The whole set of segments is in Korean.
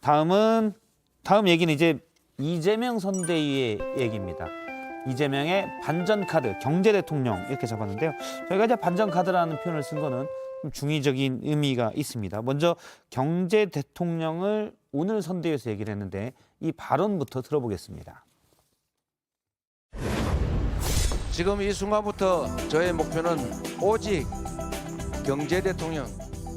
다음은 다음 얘기는 이제 이재명 선대위의 얘기입니다. 이재명의 반전 카드 경제 대통령 이렇게 잡았는데요. 저희가 이제 반전 카드라는 표현을 쓴 거는 좀 중의적인 의미가 있습니다. 먼저 경제 대통령을 오늘 선대위에서 얘기를 했는데 이 발언부터 들어보겠습니다. 지금 이 순간부터 저의 목표는 오직 경제 대통령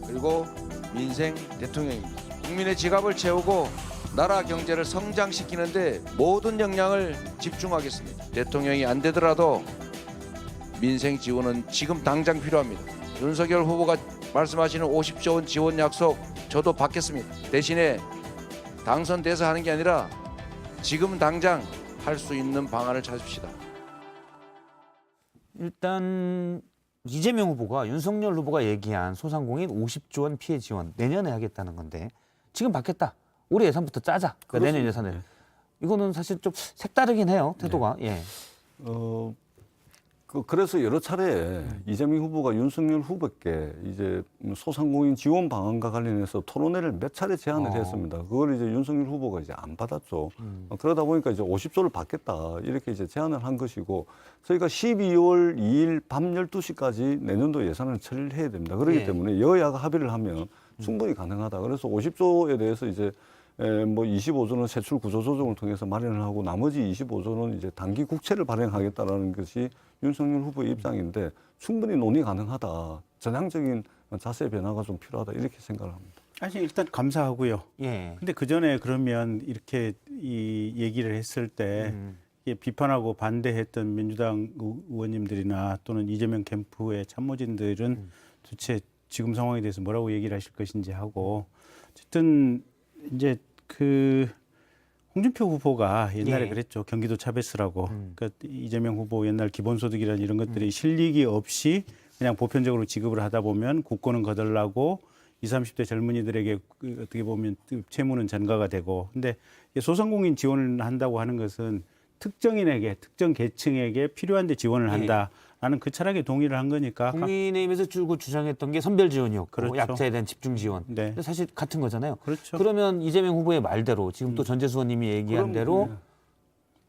그리고 민생 대통령입니다. 국민의 지갑을 채우고 나라 경제를 성장시키는데 모든 역량을 집중하겠습니다. 대통령이 안 되더라도 민생 지원은 지금 당장 필요합니다. 윤석열 후보가 말씀하시는 50조 원 지원 약속 저도 받겠습니다. 대신에 당선돼서 하는 게 아니라 지금 당장 할 수 있는 방안을 찾읍시다. 일단 이재명 후보가 윤석열 후보가 얘기한 소상공인 50조 원 피해 지원 내년에 하겠다는 건데 지금 받겠다. 올해 예산부터 짜자. 그러니까 내년 예산을. 이거는 사실 좀 색다르긴 해요. 태도가. 예. 어, 그, 그래서 여러 차례 이재명 후보가 윤석열 후보께 이제 소상공인 지원 방안과 관련해서 토론회를 몇 차례 제안을 어. 했습니다. 그걸 이제 윤석열 후보가 이제 안 받았죠. 음. 어, 그러다 보니까 이제 50조를 받겠다 이렇게 이제 제안을 한 것이고 저희가 12월 2일 밤 12시까지 내년도 예산을 처리를 해야 됩니다. 그렇기 예. 때문에 여야가 합의를 하면 충분히 가능하다. 그래서 50조에 대해서 이제 에, 뭐 25조는 세출 구조 조정을 통해서 마련을 하고 나머지 25조는 이제 단기 국채를 발행하겠다라는 것이 윤석열 후보의 입장인데 충분히 논의 가능하다. 전향적인 자세 변화가 좀 필요하다 이렇게 생각을 합니다. 사실 일단 감사하고요. 예. 근데 그 전에 그러면 이렇게 이 얘기를 했을 때 음. 비판하고 반대했던 민주당 의- 의원님들이나 또는 이재명 캠프의 참모진들은 음. 도대체 지금 상황에 대해서 뭐라고 얘기를 하실 것인지 하고 어쨌든 이제 그 홍준표 후보가 옛날에 예. 그랬죠 경기도 차베스라고 음. 그러니까 이재명 후보 옛날 기본소득이라는 이런 것들이 실리기 없이 그냥 보편적으로 지급을 하다 보면 국고는 거덜나고 20, 30대 젊은이들에게 그 어떻게 보면 그 채무는 전가가 되고 근데 이 소상공인 지원을 한다고 하는 것은 특정인에게 특정 계층에게 필요한데 지원을 예. 한다 라는 그 철학에 동의를 한 거니까 국민의힘에서 줄고 주장했던 게 선별 지원이었고 그렇죠. 약자에 대한 집중 지원. 네. 근데 사실 같은 거잖아요. 그렇죠. 그러면 이재명 후보의 말대로 지금 또 전재수 의원님이 얘기한 대로 네.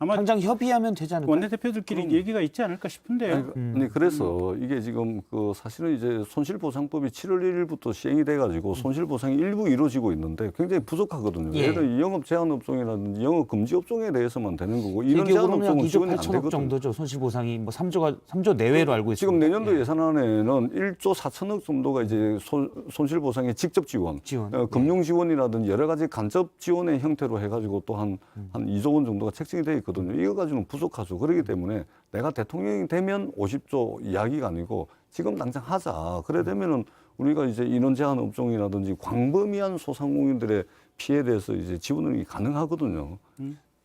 아마 당장 협의하면 되지 않을까요? 원내대표들끼리 얘기가 있지 않을까 싶은데요. 아니, 그- 아니, 그래서 이게 지금 그 사실은 이제 손실보상법이 7월 1일부터 시행이 돼가지고 손실보상이 일부 이루어지고 있는데 굉장히 부족하거든요. 예. 예를 들어 영업 제한 업종이라든지 영업 금지 업종에 대해서만 되는 거고 이런 제한 업종은 2조 지원이 안 8천억 되거든요. 정도죠. 손실 보상이 뭐 3조가 3조 내외로 알고 있습니다. 지금 내년도 예. 예산안에는 1조 4천억 정도가 이제 손, 손실보상의 직접 지원, 지원. 어, 금융 지원이라든지 여러 가지 간접 지원의 형태로 해가지고 또 한 한 2조 원 정도가 책정이 돼 있거든요. 이거 가지고는 부족하죠. 그렇기 때문에 내가 대통령이 되면 50조 이야기가 아니고 지금 당장 하자. 그래 되면은 우리가 이제 인원 제한 업종이라든지 광범위한 소상공인들의 피해에 대해서 이제 지원이 가능하거든요.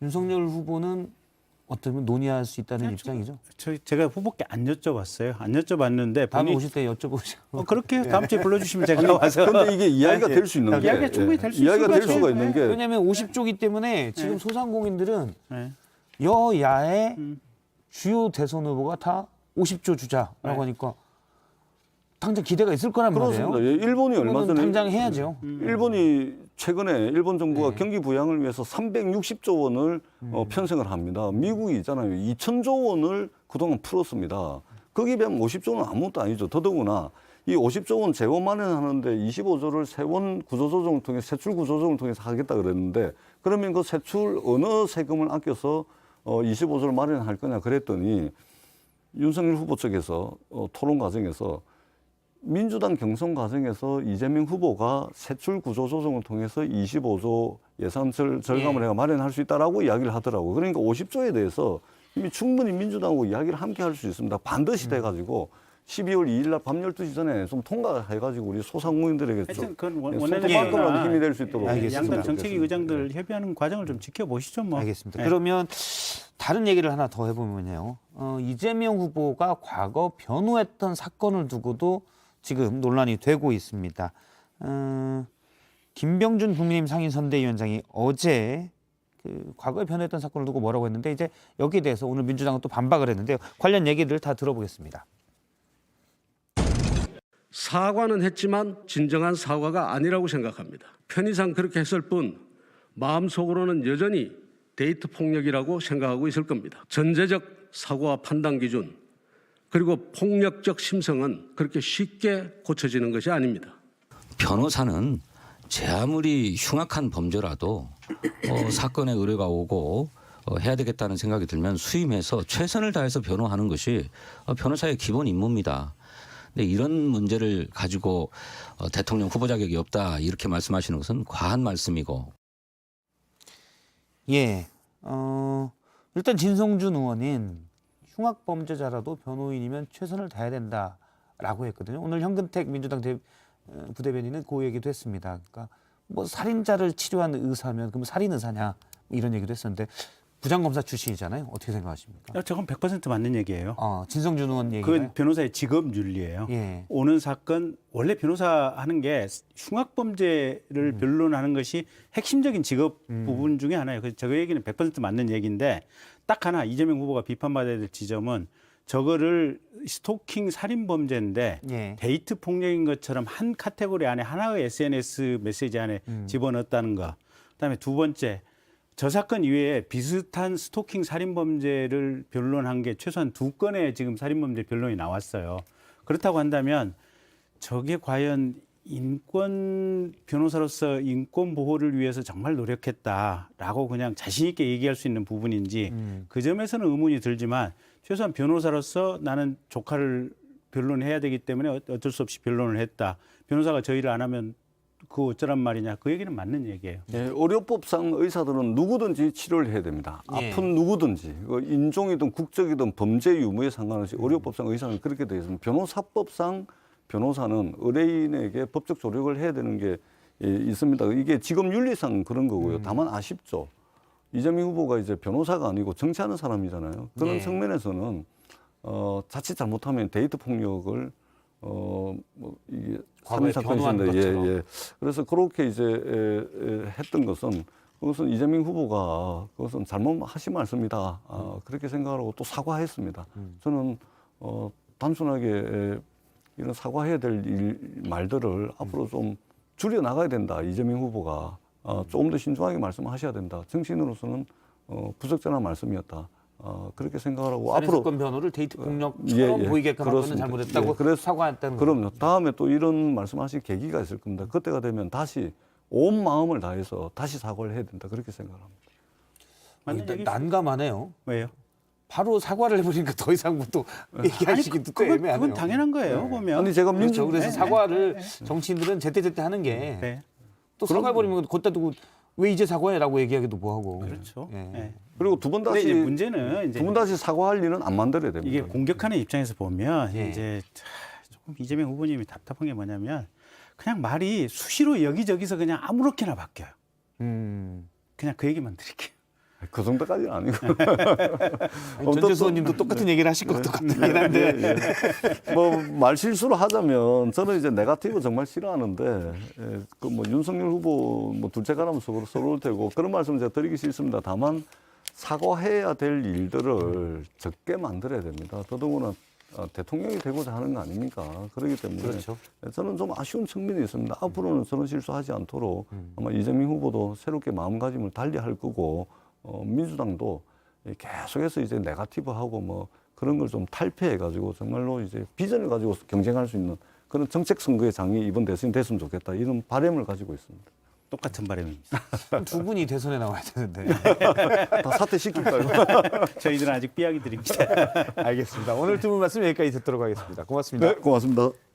윤석열 후보는 어쩌면 논의할 수 있다는 입장이죠. 저 제가 후보께 안 여쭤봤어요. 안 여쭤봤는데 다음에 본인 오실 때 여쭤보죠. 어, 그렇게 다음 주에 불러주시면 제가 와서 근데 이게 이야기가 예. 될수 있는 게 이야기가 충분히 될수 이야기가 있을 될. 수가 있는 게 왜냐하면 50조기 때문에 지금 네. 소상공인들은 네. 여야의 음. 주요 대선 후보가 다 50조 주자라고 네. 하니까 당장 기대가 있을 거란 그렇습니다. 말이에요. 예, 일본이 얼마 전에 당장 해야죠. 음. 일본이 최근에 일본 정부가 네. 경기 부양을 위해서 360조 원을 어, 편성을 합니다. 미국이 있잖아요. 2천조 원을 그동안 풀었습니다. 거기에 비하면 50조는 아무것도 아니죠. 더더구나 이 50조 원 재원 마련하는데 25조를 세원 구조조정을 통해 세출 구조조정을 통해서 하겠다 그랬는데 그러면 그 세출 어느 세금을 아껴서 어, 25조를 마련할 거냐 그랬더니 윤석열 후보 측에서 어, 토론 과정에서 민주당 경선 과정에서 이재명 후보가 세출 구조 조정을 통해서 25조 예산 절, 절감을 예. 해가 마련할 수 있다라고 이야기를 하더라고. 그러니까 50조에 대해서 이미 충분히 민주당하고 이야기를 함께 할 수 있습니다. 반드시 음. 돼가지고 12월 2일 날밤 12시 전에 좀 통과해가지고 우리 소상공인들에게 하여튼 좀 그건 원- 예, 원내대표가 손톱만큼이라도 힘이 될 수 있도록 예, 알겠습니다. 양당 정책위. 의장들 협의하는 과정을 좀 지켜보시죠. 뭐. 알겠습니다. 네. 그러면 다른 얘기를 하나 더 해보면요. 어, 이재명 후보가 과거 변호했던 사건을 두고도 지금 논란이 되고 있습니다. 어, 김병준 국민의힘 상임선대위원장이 어제 그 과거에 변호했던 사건을 두고 뭐라고 했는데 이제 여기에 대해서 오늘 민주당은 또 반박을 했는데요. 관련 얘기를 다 들어보겠습니다. 사과는 했지만 진정한 사과가 아니라고 생각합니다. 편의상 그렇게 했을 뿐 마음속으로는 여전히 데이트 폭력이라고 생각하고 있을 겁니다. 전제적 사고와 판단 기준 그리고 폭력적 심성은 그렇게 쉽게 고쳐지는 것이 아닙니다. 변호사는 제 아무리 흉악한 범죄라도 어, 사건에 의뢰가 오고 어, 해야 되겠다는 생각이 들면 수임해서 최선을 다해서 변호하는 것이 어, 변호사의 기본 임무입니다. 근데 이런 문제를 가지고 어, 대통령 후보 자격이 없다 이렇게 말씀하시는 것은 과한 말씀이고 예. 어, 일단 진성준 의원인 흉악 범죄자라도 변호인이면 최선을 다해야 된다라고 했거든요. 오늘 현근택 민주당 대, 어, 부대변인은 그 얘기도 했습니다. 그러니까 뭐 살인자를 치료한 의사면 그럼 살인 의사냐 뭐 이런 얘기도 했었는데 부장검사 출신이잖아요. 어떻게 생각하십니까? 어, 저건 100% 맞는 얘기예요. 어, 진성준 의원 얘기가 그건 변호사의 직업 윤리예요. 예. 오는 사건 원래 변호사 하는 게 흉악 범죄를 변론하는 것이 핵심적인 직업 부분 중에 하나예요. 그래서 저 얘기는 100% 맞는 얘기인데 딱 하나 이재명 후보가 비판받아야 될 지점은 저거를 스토킹 살인 범죄인데 예. 데이트 폭력인 것처럼 한 카테고리 안에 하나의 SNS 메시지 안에 집어넣었다는 거. 그다음에 두 번째 저 사건 이외에 비슷한 스토킹 살인 범죄를 변론한 게 최소한 두 건의 지금 살인 범죄 변론이 나왔어요. 그렇다고 한다면 저게 과연 인권 변호사로서 인권 보호를 위해서 정말 노력했다라고 그냥 자신 있게 얘기할 수 있는 부분인지 그 점에서는 의문이 들지만 최소한 변호사로서 나는 조카를 변론해야 되기 때문에 어- 어쩔 수 없이 변론을 했다. 변호사가 저 일을 안 하면 그 어쩌란 말이냐. 그 얘기는 맞는 얘기예요. 예, 의료법상 의사들은 누구든지 치료를 해야 됩니다. 예. 아픈 누구든지 그 인종이든 국적이든 범죄 유무에 상관없이 의료법상 의사는 그렇게 되어 있습니다. 변호사법상 변호사는 의뢰인에게 법적 조력을 해야 되는 게 예, 있습니다. 이게 지금 윤리상 그런 거고요. 다만 아쉽죠. 이재명 후보가 이제 변호사가 아니고 정치하는 사람이잖아요. 그런 예. 측면에서는 어, 자칫 잘못하면 데이트 폭력을 어, 뭐 이게 과거에 사건이신데 예, 것처럼. 예. 그래서 그렇게 이제 에, 에, 했던 것은 그것은 이재명 후보가 그것은 잘못하신 말씀이다. 아, 음. 그렇게 생각하고 또 사과했습니다. 저는 어, 단순하게 에, 이런 사과해야 될 일, 말들을 음. 앞으로 좀 줄여 나가야 된다. 이재명 후보가 어, 조금 더 신중하게 말씀하셔야 된다. 정치인으로서는 어, 부적절한 말씀이었다. 어, 그렇게 생각하고 살인 앞으로 사건 변호를 데이트 폭력처럼 예, 예. 보이게끔 그렇습니다. 잘못했다고 예, 그래서- 사과했다는 거죠. 그럼요. 다음에 또 이런 말씀하실 계기가 있을 겁니다. 그때가 되면 다시 온 마음을 다해서 다시 사과를 해야 된다. 그렇게 생각합니다. 맞는 일단 난감하네요. 왜요? 바로 사과를 해버리니까 더 이상 뭐또 얘기하시기도 또 그건, 애매하네요. 그건 당연한 거예요. 보면. 아니 제가 그렇죠. 민주 그래서 사과를 정치인들은 제때제때 하는 게 또 네. 사과해버리면 걷다 두고 왜 이제 사과해라고 얘기하기도 뭐하고. 그렇죠. 예. 네. 그리고 두 번 근데 다시 이제 문제는 이제 두 번 다시 사과할 일은 안 만들어야 됩니다. 이게 공격하는 입장에서 보면 예. 이제 차, 조금 이재명 후보님이 답답한 게 뭐냐면 그냥 말이 수시로 여기저기서 그냥 아무렇게나 바뀌어요. 음. 그냥 그 얘기만 드릴게요. 그 정도까지는 아니고. 아니, 전재수 의원님도 똑같은 얘기를 하실 것 같긴 한데. 뭐말 실수를 하자면 저는 이제 네가티브 정말 싫어하는데 그뭐 윤석열 후보 뭐 둘째 가라면 서로 서러울 테고 그런 말씀 제가 드리기 싫습니다. 다만 사과해야 될 일들을 적게 만들어야 됩니다. 더더구나 어, 대통령이 되고자 하는 거 아닙니까? 그렇기 때문에 그렇죠. 저는 좀 아쉬운 측면이 있습니다. 앞으로는 저런 실수하지 않도록 아마 이재명 후보도 새롭게 마음가짐을 달리할 거고 어, 민주당도 계속해서 이제 네가티브하고 뭐 그런 걸 좀 탈피해가지고 정말로 이제 비전을 가지고 경쟁할 수 있는 그런 정책 선거의 장이 이번 대선이 됐으면 좋겠다 이런 바람을 가지고 있습니다. 똑같은 바람입니다. 두 분이 대선에 나와야 되는데. 다 사퇴 시킬까요? 저희들은 아직 삐약이 드립니다. 알겠습니다. 오늘 두 분 말씀 여기까지 듣도록 하겠습니다. 고맙습니다. 네, 고맙습니다.